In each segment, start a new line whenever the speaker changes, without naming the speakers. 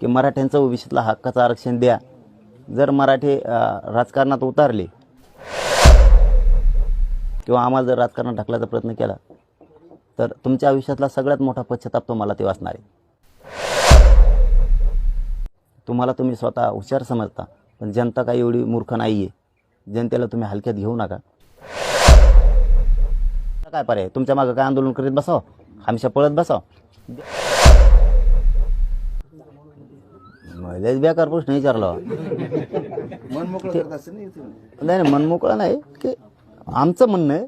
की मराठ्यांचा ओबीसीतला हक्काचं आरक्षण द्या. जर मराठी राजकारणात उतारले किंवा आम्हाला जर राजकारणात ढकलायचा प्रयत्न केला तर तुमच्या आयुष्यातला सगळ्यात मोठा पश्चाताप तुम्हाला ते वाचणार आहे. तुम्हाला तुम्ही स्वतः हुशार समजता पण जनता काही एवढी मूर्ख नाही आहे जनतेला तुम्ही हलक्यात घेऊ नका. काय पर्याय? तुमच्या मागं काय आंदोलन करीत बसाव? हमेशा पळत बसाव? लयच बेकार प्रश्न विचारला.
करत असेल ना.
नाही नाही मनमोकळं नाही की आमचं म्हणणं आहे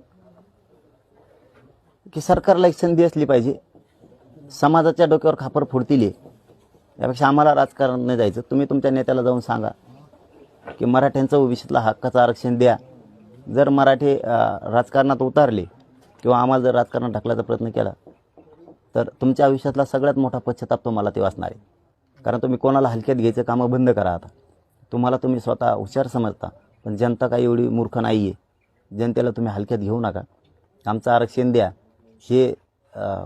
की सरकारला एक संधी असली पाहिजे. समाजाच्या डोक्यावर खापर फोडतील. यापेक्षा आम्हाला राजकारण नाही जायचं. तुम्ही तुमच्या नेत्याला जाऊन सांगा की मराठ्यांचं ओबीसीतला हक्काचं आरक्षण द्या. जर मराठी राजकारणात उतारले किंवा आम्हाला जर राजकारणात ढकलायचा प्रयत्न केला तर तुमच्या आयुष्यातला सगळ्यात मोठा पश्चाताप तुम्हाला ते वाचणार आहे. कारण तुम्ही कोणाला हलक्यात घ्यायचं कामं बंद करा आता. तुम्हाला तुम्ही स्वतः हुशार समजता पण जनता काही एवढी मूर्ख नाही आहे जनतेला तुम्ही हलक्यात घेऊ नका. आमचं आरक्षण द्या. हे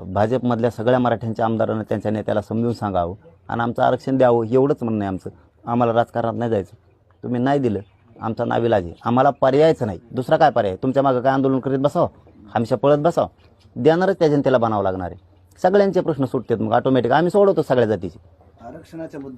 भाजपमधल्या सगळ्या मराठ्यांच्या आमदारांना त्यांच्या नेत्याला समजून सांगावं आणि आमचं आरक्षण द्यावं एवढंच म्हणणं आहे आमचं. आम्हाला राजकारणात नाही जायचं. तुम्ही नाही दिलं आमचा नाविलाज आहे आम्हाला पर्यायच नाही. दुसरा काय पर्याय? तुमच्या मागं काय आंदोलन करीत बसावं? हमेशा पळत बसावं? देणारच त्या जनतेला बनावं लागणार आहे. सगळ्यांचे प्रश्न सुटतात मग. ऑटोमॅटिक आम्ही सोडवतो सगळ्या जातीचे.
आरक्षणाच्या मुद्द्या